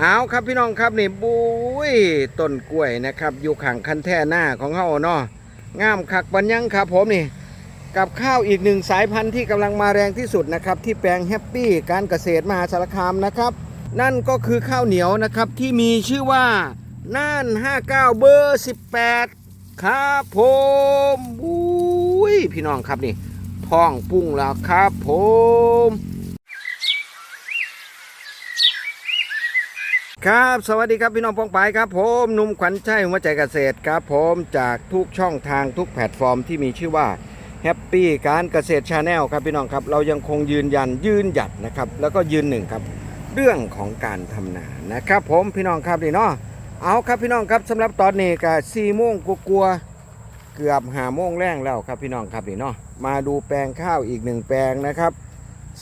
เอาครับพี่น้องครับนี่บุ้ยต้นกล้วยนะครับ อยู่ข้างคันแท่หน้าของเฮาเนาะงามคักปัญญังครับผมนี่ กับข้าวอีกหนึ่งสายพันธุ์ที่กำลังมาแรงที่สุดนะครับ ที่แปลงแฮปปี้การเกษตรมหาสารคามนะครับ นั่นก็คือข้าวเหนียวนะครับที่มีชื่อว่าน่าน 59 เบอร์ 18 ครับผมบุ้ยพี่น้องครับนี่ท้องปุ้งแล้วครับผม ครับสวัสดีครับพี่น้องปองปายครับผมนุ่มขวัญชัยหัวใจเกษตรครับผมจากทุกช่องทางทุกแพลตฟอร์มที่มีชื่อว่าแฮปปี้การเกษตรชาแนลครับพี่น้องครับเรายังคงยืนยันยืนหยัดนะครับแล้วก็ยืนหนึ่งครับเรื่องของการทำนานะครับ ผมพี่น้องครับนี่เนาะเอาครับพี่น้องครับสำหรับตอนนี้ก็สี่โมงกลัวเกือบหาโมงแรงแล้วครับพี่น้องครับนี่เนาะมาดูแปลงข้าวอีกหนึ่งแปลงนะครับ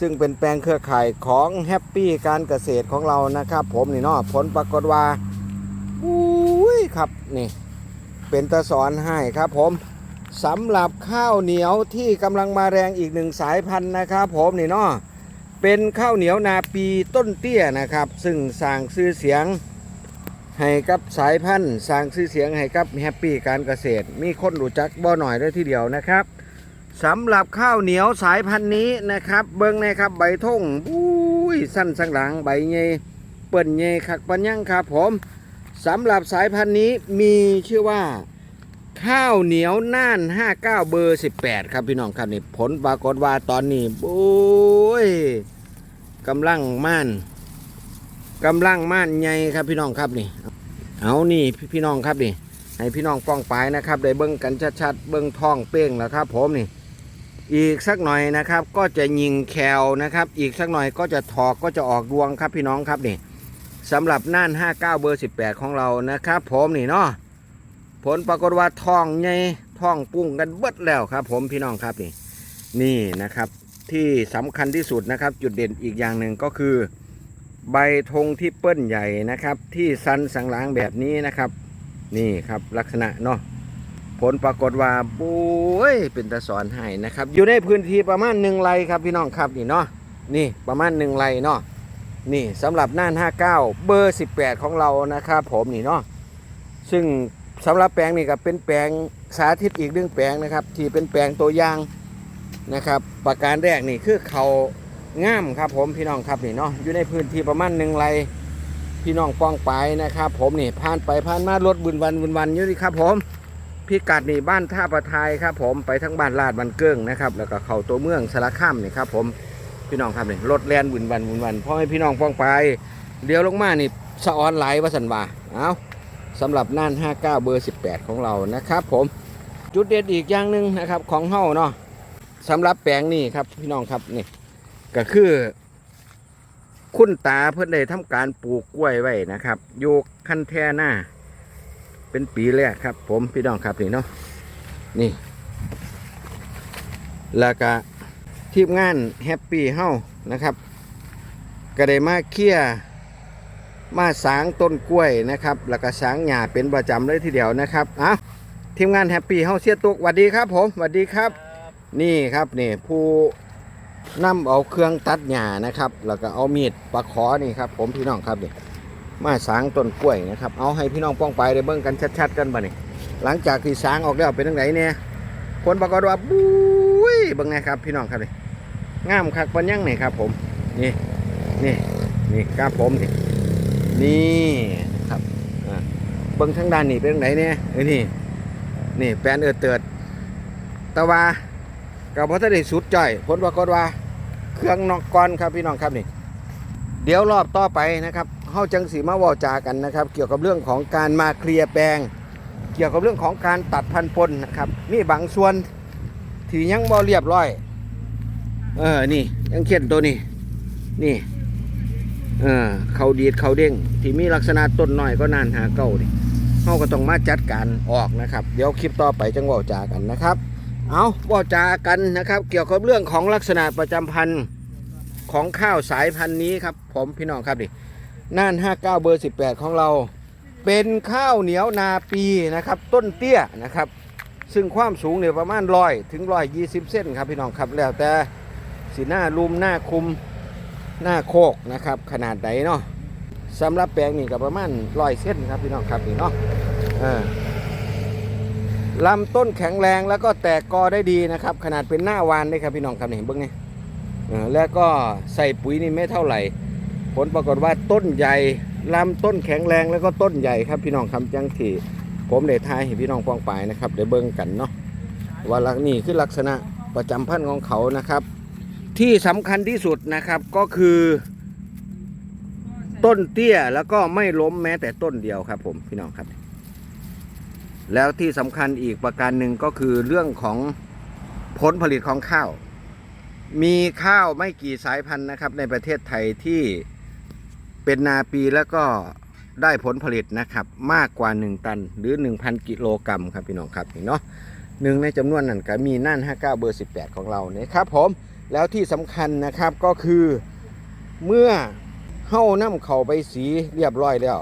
ซึ่งเป็นแปลงเครือข่ายของแฮปปี้การเกษตรของเรานะครับ ผมนี่เนาะผลปรากฏว่าอุ้ยครับนี่เป็นตะสอนให้ครับผมสำหรับข้าวเหนียวที่กำลังมาแรงอีกหนึ่งสายพันธุ์นะครับผมนี่เนาะเป็นข้าวเหนียวนาปีต้นเตี้ยนะครับ ซึ่งสร้างชื่อเสียงให้กับสายพันธุ์สร้างชื่อเสียงให้กับแฮปปี้การเกษตร มีคนรู้จักบ่หน่อยเลยทีเดียวนะครับ สำหรับข้าวเหนียวสายพันธุ์นี้นะครับ เบิ้งนะครับใบทงอุ้ยสั้นสังหลังใบเงยเปิ่นเงยขักปัญญังครับผมสำหรับสายพันธุ์นี้มีชื่อว่า ข้าวเหนียวน่าน 59 เบอร์ 18 ครับพี่น้องครับนี่ผลปรากฏว่าตอนนี้โอ้ยกำลังม่านกำลังม่านใหญ่ครับพี่น้องครับนี่เอานี่พี่น้องครับนี่ให้พี่น้องป้องปายนะครับได้เบิ้งกันชัดๆเบิ้งท้องเป้งแล้วครับผมนี่ อีกสักหน่อยนะครับ ก็จะยิงแควนะครับ อีกสักหน่อยก็จะถอกก็จะออกดวงครับพี่น้องครับนี่สำหรับน่าน 59 เบอร์ 18 ของเรานะครับ ผมนี่เนาะผลปรากฏว่าทองใหญ่ทองปุ้งกันเบิดแล้วครับ ผมพี่น้องครับนี่นี่นะครับที่สำคัญที่สุดนะครับ จุดเด่นอีกอย่างหนึ่งก็คือ ใบธงที่เปิ้ลใหญ่นะครับ ที่สันสังหลางแบบนี้นะครับ นี่ครับลักษณะเนาะ ผลปรากฏว่าบุ้ยเป็นตะสอนให้นะครับ อยู่ในพื้นที่ประมาณหนึ่งไร่ครับพี่น้องครับนี่เนาะนี่ประมาณหนึ่งไร่เนาะนี่สำหรับน่าน 59 เบอร์ 18 ของเรานะครับผมนี่เนาะซึ่งสำหรับแปลงนี่ก็เป็นแปลงสาธิตอีกเรื่องแปลงนะครับ ที่เป็นแปลงตัวอย่างนะครับ ประการแรกนี่คือเขาง่ามครับผมพี่น้องครับนี่เนาะอยู่ในพื้นที่ประมาณหนึ่งไร่พี่น้องป้องไปนะครับ ผมนี่ผ่านไปผ่านมารถบุญวันบุญวันอยู่นี่ครับผม พิกัดนี่บ้านท่าประทายครับผมไปทั้งบ้านลาดบันเกิ้งนะครับแล้วก็เข้าตัวเมืองสารคามนี่ครับผมพี่น้องครับนี่รถแลนบุญวันบุญวันพ่อให้พี่น้องป้องไปเดี๋ยวลงมานี่สะออนไหลวสันว่าเอาสำหรับน่าน 59 เบอร์ 18 ของเรานะครับผมจุดเด็ดอีกอย่างหนึ่งนะครับของเฮาเนาะสำหรับแปลงนี่ครับพี่น้องครับนี่ก็คือ คุณตาเพื่อนได้ทำการปลูกกล้วยไว้นะครับ โยกคันแท่หน้า เป็นปีแรกครับ ผมพี่น้องครับนี่เนาะนี่ แล้วก็ทีมงานแฮปปี้เฮ้านะครับก็ได้มาเคลียมาสางต้นกล้วยนะครับ แล้วก็สางหญ้าเป็นประจำเลยทีเดียวนะครับอะทีมงานแฮปปี้เฮาเสียตุกสวัสดีครับผมสวัสดีครับ นี่ครับนี่ผู้นำเอาเครื่องตัดหญ้านะครับ แล้วก็เอามีดปลาขอนี่ครับ ผมพี่น้องครับนี่ มาสางต้นกล้วยนะครับ เอาให้พี่น้องป้องไปได้เบิ่งกันชัดๆกันบ่นี่หลังจากที่สางออกแล้วเป็นจังไดเนี่ยผลปรากฏว่าบุ้ยเบิ่งนะครับ พี่น้องครับนี่งามคักปันยังนี่ครับ ผม นี่นี่นี่ครับผมนี่นี่ครับเบิ่งทางด้านนี่เป็นจังไดเนี่ยเอ้ยนี่นี่แปลนเอิดเติดตะว่ากับพระทะเลสุดจ่อยผลปรากฏว่า เครื่องนอกก่อนครับพี่น้องครับนี่ เดี๋ยวรอบต่อไปนะครับ เฮาจังสีมาเวาจากันนะครับ เกี่ยวกับเรื่องของการมาเคลียร์แปลง เกี่ยวกับเรื่องของการตัดพันปนนะครับมีบางส่วนที่ยังบ่เรียบร้อย เออนี่ยังเขียนตัวนี้ นี่เออเขาดีดเขาเด้งที่มีลักษณะต้นน้อยก็นานหาเก้าดิเฮาก็ต้องมาจัดการออกนะครับ เดี๋ยวคลิปต่อไปจังเวาจากันนะครับ เอาว่าจากันนะครับ เกี่ยวกับเรื่องของลักษณะประจำพันธุ์ของข้าวสายพันธุ์นี้ครับ ผมพี่น้องครับดิ น่าน 59 เบอร์ 18 ของเรา เป็นข้าวเหนียวนาปีนะครับ ต้นเตี้ยนะครับ ซึ่งความสูงเนี่ยประมาณร้อยถึงร้อยยี่สิบเส้นครับพี่น้องครับแล้วแต่สีหน้าลุมหน้าคุมหน้าโคกนะครับ ขนาดไหนเนาะสำหรับแปลงนี่ก็ประมาณร้อยเส้นครับพี่น้องครับนี่เนาะลำต้นแข็งแรงแล้วก็แตกกอได้ดีนะครับ ขนาดเป็นหน้าวานได้ครับพี่น้องครับนี่เบิ้งนี่เออแล้วก็ใส่ปุ๋ยนี่ไม่เท่าไหร่ ผลปรากฏว่าต้นใหญ่ลำต้นแข็งแรงแล้วก็ต้นใหญ่ครับพี่น้องคำจังที่ผมได้ทายให้พี่น้องฟองปายนะครับเดี๋ยวเบิ้งกันเนาะว่าลักนี่คือลักษณะประจำพันธุ์ของเขานะครับ ที่สำคัญที่สุดนะครับก็คือ ต้นเตี้ยแล้วก็ไม่ล้มแม้แต่ต้นเดียวครับ ผมพี่น้องครับ แล้วที่สำคัญอีกประการหนึ่งก็คือเรื่องของผลผลิตของข้าว มีข้าวไม่กี่สายพันธุ์นะครับ ในประเทศไทยที่ เป็นนาปีแล้วก็ได้ผลผลิตนะครับมากกว่า 1 ตันหรือ 1,000 กิโลกรัมครับพี่น้องครับเนาะหนึ่งในจำนวนนั้นก็มีนั่น 59 เบอร์ 18 ของเราเนี่ยครับผมแล้วที่สำคัญนะครับก็คือเมื่อเฮ้าน้ำเข่าไปสีเรียบร้อยแล้ว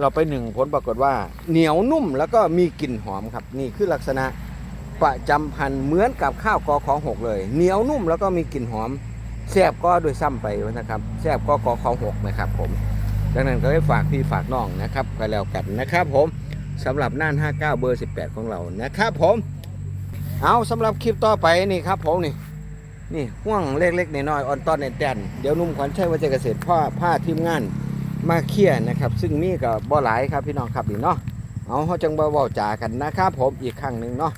เราไปหนึ่งผลปรากฏว่า เหนียวนุ่มแล้วก็มีกลิ่นหอมครับ นี่คือลักษณะประจำพันธุ์เหมือนกับข้าวกอของหกเลย เหนียวนุ่มแล้วก็มีกลิ่นหอม แซบก็โดยซ้ำไปนะครับแซบก็กอขอหกนะครับผมดังนั้นก็ให้ฝากพี่ฝากน้องนะครับก็แล้วกันนะครับผมสำหรับน่าน 59 เบอร์ 18 ของเรานะครับผมเอาสำหรับคลิปต่อไปนี่ครับผมนี่นี่ห่วงเล็กๆน้อยๆออนตอนเนตแดนเดี๋ยวนุ่มขวัญชัยวัจเกษตรพ่อผ้าทีมงานมาเคลียนะครับ ซึ่งมีกับบ่หลายครับพี่น้องครับนี่เนาะเอาเขาจังบ่เว้าจากันนะครับผมอีกครั้งหนึ่งเนาะ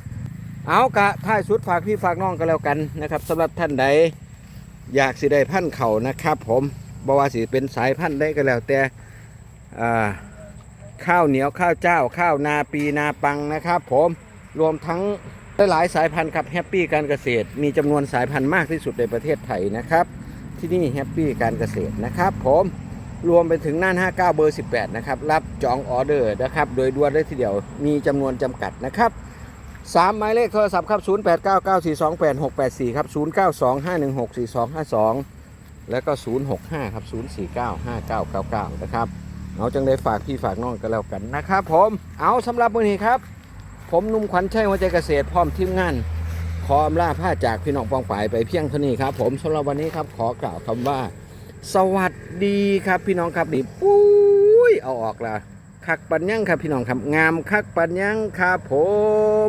เอากะท้ายสุดฝากพี่ฝากน้องกันแล้วกันนะครับสำหรับท่านใด อยากสิได้พันธุ์เขานะครับผมบ่ว่าสิเป็นสายพันธุ์ได้ก็แล้วแต่ข้าวเหนียวข้าวเจ้า ข้าวนาปีนาปังนะครับ ผมรวมทั้งหลายสายพันธุ์ครับแฮปปี้การเกษตร มีจำนวนสายพันธุ์มากที่สุดในประเทศไทยนะครับ ที่นี่แฮปปี้การเกษตรนะครับ ผมรวมไปถึงน่าน 59 เบอร์ 18 นะครับ รับจองออเดอร์นะครับ โดยด่วนได้ทีเดียวมีจำนวนจำกัดนะครับ 3 หมายเลขโทรศัพท์ครับ 0899428684 ครับ 0925164252 แล้วก็ 065 ครับ 0495999 นะครับ เอาจังได้ฝากพี่ฝากน้องกันแล้วกันนะครับผม เอาสำหรับมื้อนี้ครับ ผมนุ่มขวัญชัยหัวใจเกษตรพร้อมทีมงาน ขออำลาผ้าจากพี่น้องปองฝ่ายไปเพียงเท่านี้ครับ ผมสำหรับวันนี้ครับขอกล่าวคำว่า สวัสดีครับพี่น้องครับนี่ปุ้ยเอาออกละคักปัญญังครับพี่น้องครับงามคักปัญญังครับผม